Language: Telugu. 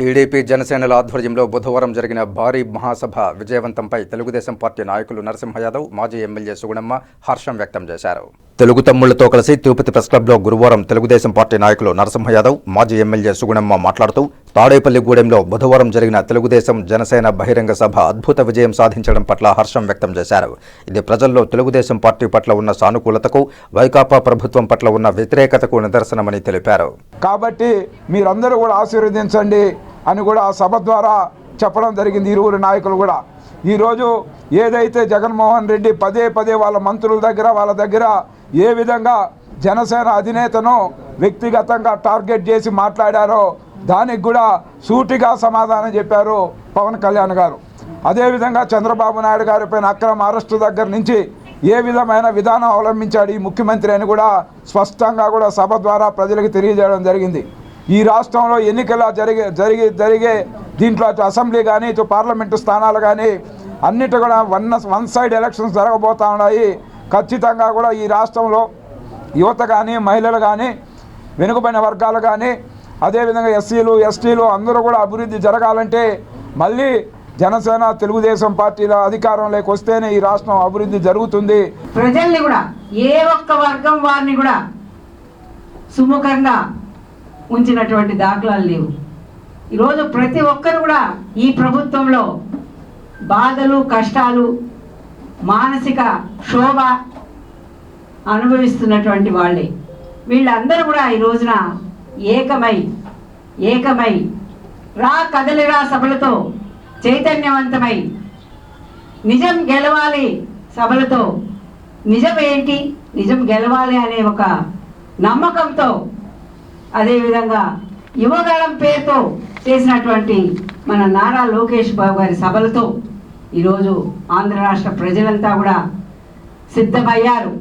టీడీపీ జనసేనల ఆధ్వర్యంలో బుధవారం జరిగిన భారీ మహాసభ విజయవంతంపై తెలుగుదేశం పార్టీ నాయకులు నరసింహ యాదవ్ మాజీ ఎమ్మెల్యే సుగుణమ్మ హర్షం వ్యక్తం చేశారు. తెలుగు తమ్ముళ్ళతో కలిసి తిరుపతి ప్రెస్ క్లబ్లో గురువారం తెలుగుదేశం పార్టీ నాయకులు నరసింహ యాదవ్ మాజీ ఎమ్మెల్యే సుగుణమ్మ మాట్లాడుతూ తాడేపల్లిగూడెంలో బుధవారం జరిగిన తెలుగుదేశం జనసేన బహిరంగ సభ అద్భుత విజయం సాధించడం పట్ల హర్షం వ్యక్తం చేశారు. ఇది ప్రజల్లో తెలుగుదేశం పార్టీ పట్ల ఉన్న సానుకూలతకు వైకాపా ప్రభుత్వం పట్ల ఉన్న వ్యతిరేకతకు నిదర్శనమని తెలిపారు. కాబట్టి మీరందరూ కూడా ఆశీర్వదించండి. అని కూడా ఆ సభ ద్వారా చెప్పడం జరిగింది ఇరువురు నాయకులు కూడా. ఈరోజు ఏదైతే జగన్మోహన్ రెడ్డి పదే పదే వాళ్ళ మంత్రుల దగ్గర వాళ్ళ దగ్గర ఏ విధంగా జనసేన అధినేతను వ్యక్తిగతంగా టార్గెట్ చేసి మాట్లాడారో దానికి కూడా సూటిగా సమాధానం చెప్పారు పవన్ కళ్యాణ్ గారు. అదేవిధంగా చంద్రబాబు నాయుడు గారి పైన అక్రమ అరెస్టు దగ్గర నుంచి ఏ విధమైన విధానం అవలంబించాడు ఈ ముఖ్యమంత్రి అని కూడా స్పష్టంగా కూడా సభ ద్వారా ప్రజలకు తెలియజేయడం జరిగింది. ఈ రాష్ట్రంలో ఎన్నికల జరిగే జరిగే జరిగే దీంట్లో అటు అసెంబ్లీ కానీ ఇటు పార్లమెంటు స్థానాలు కానీ అన్నిటి కూడా వన్ వన్ సైడ్ ఎలక్షన్స్ జరగబోతా ఉన్నాయి. ఖచ్చితంగా కూడా ఈ రాష్ట్రంలో యువత కానీ మహిళలు కానీ వెనుకబడిన వర్గాలు కానీ అదేవిధంగా ఎస్సీలు ఎస్టీలు అందరూ కూడా అభివృద్ధి జరగాలంటే మళ్ళీ జనసేన తెలుగుదేశం పార్టీల అధికారంలోకి వస్తేనే ఈ రాష్ట్రం అభివృద్ధి జరుగుతుంది. ప్రజల్ని కూడా ఏ ఒక్క వర్గం వారిని కూడా సుముఖంగా ఉంచినటువంటి దాఖలాలు లేవు. ఈరోజు ప్రతి ఒక్కరు కూడా ఈ ప్రభుత్వంలో బాధలు కష్టాలు మానసిక శోభ అనుభవిస్తున్నటువంటి వాళ్ళే. వీళ్ళందరూ కూడా ఈ రోజున ఏకమై ఏకమై రా కదలిరా సభలతో చైతన్యవంతమై నిజం గెలవాలి సభలతో. నిజం ఏంటి? నిజం గెలవాలి అనే ఒక నమ్మకంతో అదేవిధంగా యువగళం పేరుతో చేసినటువంటి మన నారా లోకేష్ బాబు గారి సభలతో ఈరోజు ఆంధ్ర రాష్ట్ర ప్రజలంతా కూడా సిద్ధమయ్యారు.